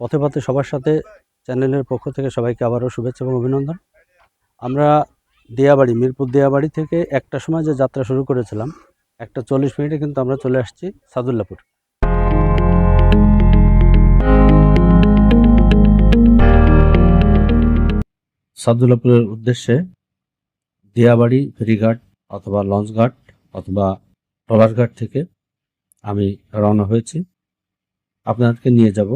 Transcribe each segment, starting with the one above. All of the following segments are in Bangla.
পথে পথে সবার সাথে চ্যানেলের পক্ষ থেকে সবাইকে আবারও শুভেচ্ছা এবং অভিনন্দন। আমরা দিয়াবাড়ি, মিরপুর দেয়াবাড়ি থেকে একটা সময় যে যাত্রা শুরু করেছিলাম, একটা চল্লিশ মিনিটে কিন্তু আমরা চলে আসছি সাদুল্লাপুর। সাদুল্লাপুরের উদ্দেশ্যে দিয়াবাড়ি, ফেরিঘাট অথবা লঞ্চঘাট অথবা ট্রলারঘাট থেকে আমি রওনা হয়েছি। আপনাদেরকে নিয়ে যাব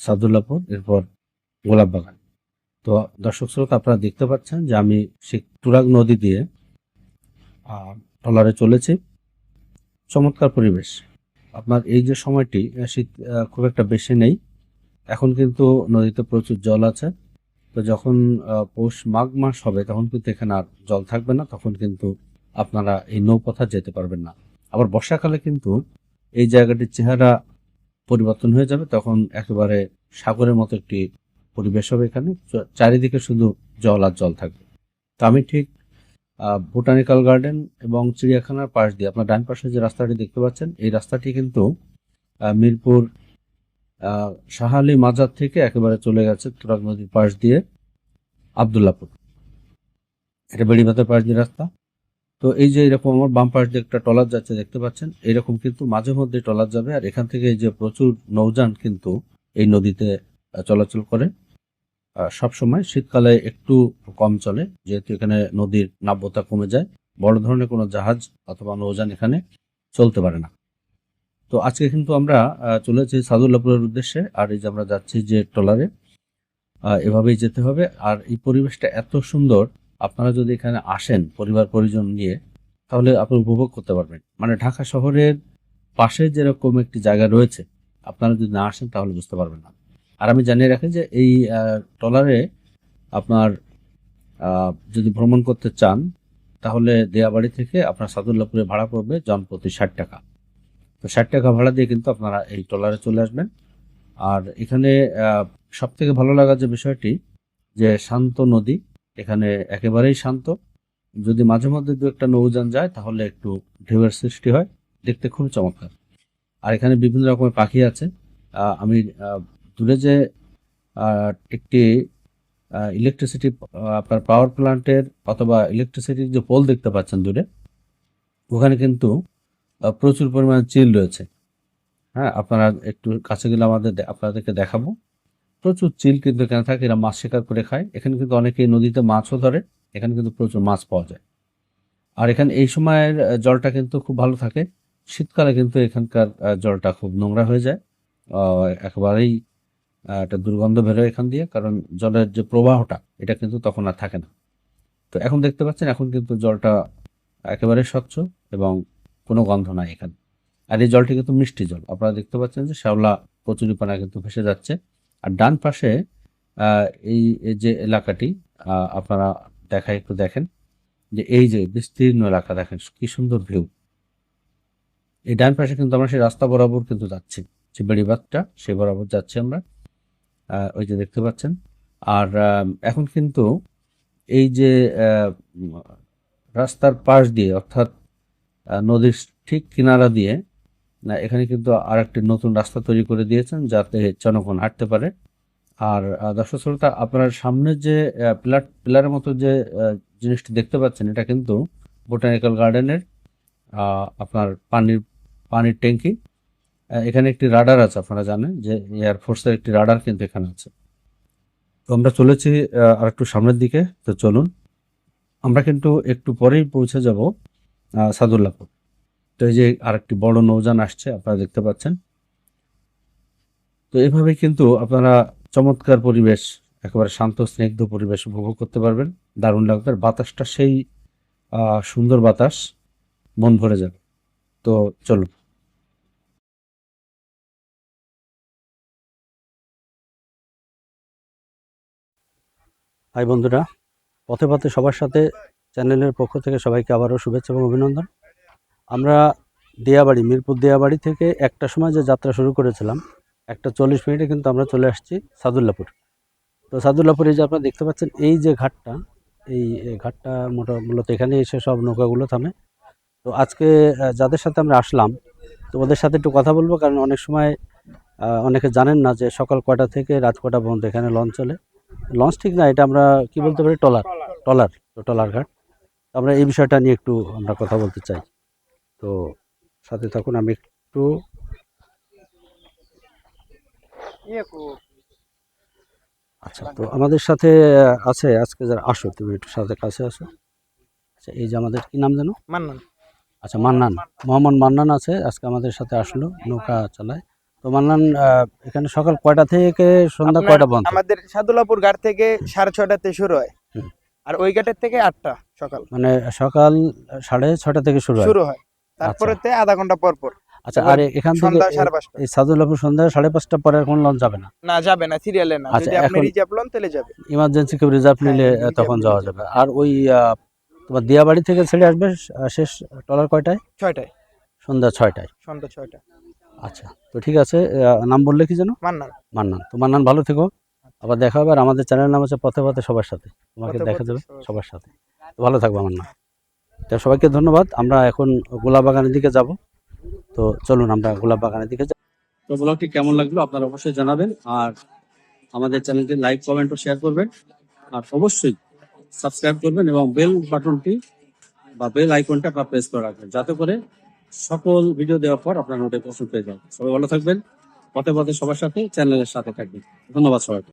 সাদুল্লাপুর এরপর গোলাপ বাগান। তো দর্শক শ্রোতা, আপনারা দেখতে পাচ্ছেন যে আমি সেই তুরাগ নদী দিয়ে ট্রলারে চলেছি। চমৎকার পরিবেশ। আপনার এই যে সময়টি শীত খুব একটা বেশি নেই। এখন কিন্তু নদীতে প্রচুর জল আছে। তো যখন পৌষ মাঘ মাস হবে, তখন কিন্তু এখানে আর জল থাকবে না, তখন কিন্তু আপনারা এই নৌপথা যেতে পারবেন না। আবার বর্ষাকালে কিন্তু এই জায়গাটির চেহারা পরিবর্তন হয়ে যাবে, তখন একেবারে সাগরের মতো একটি পরিবেশ হবে এখানে। চারিদিকে শুধু জল আর জল থাকবে। তো আমি ঠিক বোটানিক্যাল গার্ডেন এবং চিড়িয়াখানার পাশ দিয়ে, আপনার ডান পাশে যে রাস্তাটি দেখতে পাচ্ছেন, এই রাস্তাটি কিন্তু মিরপুর শাহালি মাজার থেকে একেবারে চলে গেছে তুরাগ নদীর পাশ দিয়ে আবদুল্লাপুর। এটা বেড়িবাতের পাশ দিয়ে রাস্তা। তো এই যে এরকম আমার বাম পাশ দিয়ে একটা ট্রলার যাচ্ছে দেখতে পাচ্ছেন, এরকম কিন্তু মাঝে মধ্যে ট্রলার যাবে, আর এখান থেকে এই যে প্রচুর নৌযান কিন্তু এই নদীতে চলাচল করে। সব সময় শীতকালে একটু কম চলে, যেহেতু এখানে নদীর নাব্যতা কমে যায়, বড় ধরনের কোনো জাহাজ অথবা নৌযান এখানে চলতে পারে না। তো আজকে কিন্তু আমরা চলেছি সাদুল্লাপুরের উদ্দেশ্যে, আর এই যে আমরা যাচ্ছি যে ট্রলারে এভাবেই যেতে হবে। আর এই পরিবেশটা এত সুন্দর আপনারা যদি এখানে আসেন পরিবার পরিজন নিয়ে, তাহলে আপনি উপভোগ করতে পারবেন। মানে ঢাকা শহরের পাশে যেরকম একটি জায়গা রয়েছে, আপনারা যদি না আসেন তাহলে বুঝতে পারবেন না। আর আমি জানিয়ে রাখি যে এই ট্রলারে আপনার যদি ভ্রমণ করতে চান, তাহলে দেয়াবাড়ি থেকে আপনার সাদুল্লাপুরে ভাড়া পড়বে জনপ্রতি ষাট টাকা। তো ষাট টাকা ভাড়া দিয়ে কিন্তু আপনারা এই ট্রলারে চলে আসবেন। আর এখানে সব থেকে ভালো লাগার যে বিষয়টি, যে শান্ত নদী এখানে একেবারেই শান্ত। যদি মাঝে মধ্যে দু একটা নৌযান যায়, তাহলে একটু ঢেউয়ের সৃষ্টি হয়। দেখতে খুব চমৎকার। আর এখানে বিভিন্ন রকমের পাখি আছে। আমি দূরে যে একটি ইলেকট্রিসিটি আপনার পাওয়ার প্ল্যান্টের অথবা ইলেকট্রিসিটির যে পোল দেখতে পাচ্ছেন দূরে, ওখানে কিন্তু প্রচুর পরিমাণে চিল রয়েছে। হ্যাঁ আপনারা একটু কাছে গেলে আমাদের আপনাদেরকে দেখাবো। প্রচুর চিল কিন্তু এখানে থাকে, এরা মাছ শিকার করে খায়। এখানে কিন্তু অনেকেই নদীতে মাছও ধরে, এখানে কিন্তু প্রচুর মাছ পাওয়া যায়। আর এখানে এই সময়ের জলটা কিন্তু খুব ভালো থাকে। শীতকালে কিন্তু এখানকার জলটা খুব নোংরা হয়ে যায়। একেবারেই একটা দুর্গন্ধ বেরোয় এখান দিয়ে, কারণ জলের যে প্রবাহটা, এটা কিন্তু তখন আর থাকে না। তো এখন দেখতে পাচ্ছেন, এখন কিন্তু জলটা একেবারে স্বচ্ছ এবং কোনো গন্ধ নাই এখানে। আর এই জলটি কিন্তু মিষ্টি জল। আপনারা দেখতে পাচ্ছেন যে শ্যাওলা, কচুরিপানা কিন্তু ভেসে যাচ্ছে। আর ডান পাশে এই যে এলাকাটি আপনারা দেখায় একটু দেখেন, যে এই যে বিস্তীর্ণ এলাকা দেখেন, কি সুন্দর ভিউ এই ডান পাশে কিন্তু আমরা সেই রাস্তা বরাবর কিন্তু যাচ্ছি, যে বেড়িবাঁধটা, সেই বরাবর যাচ্ছি আমরা ওই যে দেখতে পাচ্ছেন। আর এখন কিন্তু এই যে রাস্তার পাশ দিয়ে, অর্থাৎ নদীর ঠিক কিনারা দিয়ে না, এখানে কিন্তু আর একটি নতুন রাস্তা তৈরি করে দিয়েছেন যাতে জনগণ হাঁটতে পারে। আর দর্শক শ্রোতা, আপনার সামনে যে পিলার, পিলারের মতো যে জিনিসটি দেখতে পাচ্ছেন, এটা কিন্তু বোটানিক্যাল গার্ডেনের আপনার পানির পানির ট্যাঙ্কি। এখানে একটি রাডার আছে, আপনারা জানেন যে এয়ারফোর্সের একটি রাডার কিন্তু এখানে আছে। তো আমরা চলেছি আর একটু সামনের দিকে, তো চলুন। আমরা কিন্তু একটু পরেই পৌঁছে যাব সাদুল্লাপুর। তো এই যে আরেকটি বড় নৌযান আসছে, আপনারা দেখতে পাচ্ছেন। তো এভাবে কিন্তু আপনারা চমৎকার পরিবেশ, একেবারে শান্ত, স্নিগ্ধ পরিবেশ উপভোগ করতে পারবেন। দারুণ লাগবে। বাতাসটা সেই সুন্দর বাতাস, মন ভরে যাবে। তো চলুন। হাই বন্ধুরা, পথে পথে সবার সাথে চ্যানেলের পক্ষ থেকে সবাইকে আবারও শুভেচ্ছা এবং অভিনন্দন। আমরা দেয়াবাড়ি, মিরপুর দেয়াবাড়ি থেকে একটা সময় যে যাত্রা শুরু করেছিলাম, একটা চল্লিশ মিনিটে কিন্তু আমরা চলে আসছি সাদুল্লাপুর। তো সাদুল্লাপুর এই যে আপনারা দেখতে পাচ্ছেন, এই যে ঘাটটা, এই ঘাটটা মোটা, মূলত এখানে এসে সব নৌকাগুলো থামে। তো আজকে যাদের সাথে আমরা আসলাম, তো ওদের সাথে একটু কথা বলব, কারণ অনেক সময় অনেকে জানেন না যে সকাল কটা থেকে রাত কটা পর্যন্ত এখানে লঞ্চ চলে। লঞ্চ ঠিক না, এটা আমরা কি বলতে পারি? টলার। টলার টলার ঘাট। আমরা এই বিষয়টা নিয়ে একটু আমরা কথা বলতে চাই। তো সাথে থাকুন আমি একটু আচ্ছা তো আমাদের সাথে আছে আজকে যারা আসো তুমি একটু সাথে কাছে আসো। আচ্ছা এই যে আমাদের কি নাম জানো মান্নান। আচ্ছা মান্নান। মোহাম্মদ মান্নান আছে আজকে আমাদের সাথে আসলো নৌকা চালায়। তো মান্নান এখানে সকাল কয়টা থেকে সন্ধ্যা কয়টা পর্যন্ত? আমাদের সাদুল্লাপুর ঘাট থেকে সাড়ে ছয়টাতে শুরু হয়। আর ওই ঘাটের থেকে আটটা সকাল। মানে সকাল সাড়ে ছটা থেকে শুরু হয়? শুরু হয়। তারপরেতে আধা ঘণ্টা পর পর। আচ্ছা আর এখান থেকে এই সন্ধ্যা সাড়ে পাঁচটা পরে আর লঞ্চ যাবে না? না যাবে না সিরিয়ালে না। আচ্ছা, যদি আপনি রিজার্ভ লন তাহলে যাবে। ইমার্জেন্সি কেউ রিজার্ভ হ্যাঁ, নিলে তখন যাওয়া যাবে। আর ওই তোমার দিয়াবাড়ি থেকে ছেড়ে আসবে শেষ টলার কয়টায়? ছয়টায়। সন্ধ্যা ছয়টায়। সন্ধ্যা ছয়টা আচ্ছা তো ঠিক আছে নাম বললে কি যেন? মান্নান। মান্নান। তো মান্নান ভালো থেকো। আবার দেখা হবে আর আমাদের চ্যানেল নাম হচ্ছে পথে পথে সবার সাথে। তোমাকে দেখা যাবে সবার সবার সাথে। ভালো থাকব মান্নান। তো সবাইকে ধন্যবাদ। আমরা এখন গোলাপ বাগানের দিকে যাব। তো চলুন আমরা গোলাপ বাগানের দিকে যাই তো ব্লগটি কেমন লাগল আপনারা অবশ্যই জানাবেন আর আমাদের চ্যানেলটি লাইক, কমেন্ট ও শেয়ার করবেন। আর অবশ্যই সাবস্ক্রাইব করবেন এবং বেল বাটনটি বা বেল আইকনটা আপনার প্রেস করে রাখবেন, যাতে করে সকল ভিডিও দেওয়ার পর আপনার নোটিফিকেশন পেয়ে যাবেন। সবাই ভালো থাকবেন। পথে পথে সবার সাথে চ্যানেলের সাথে থাকবেন। ধন্যবাদ সবাইকে।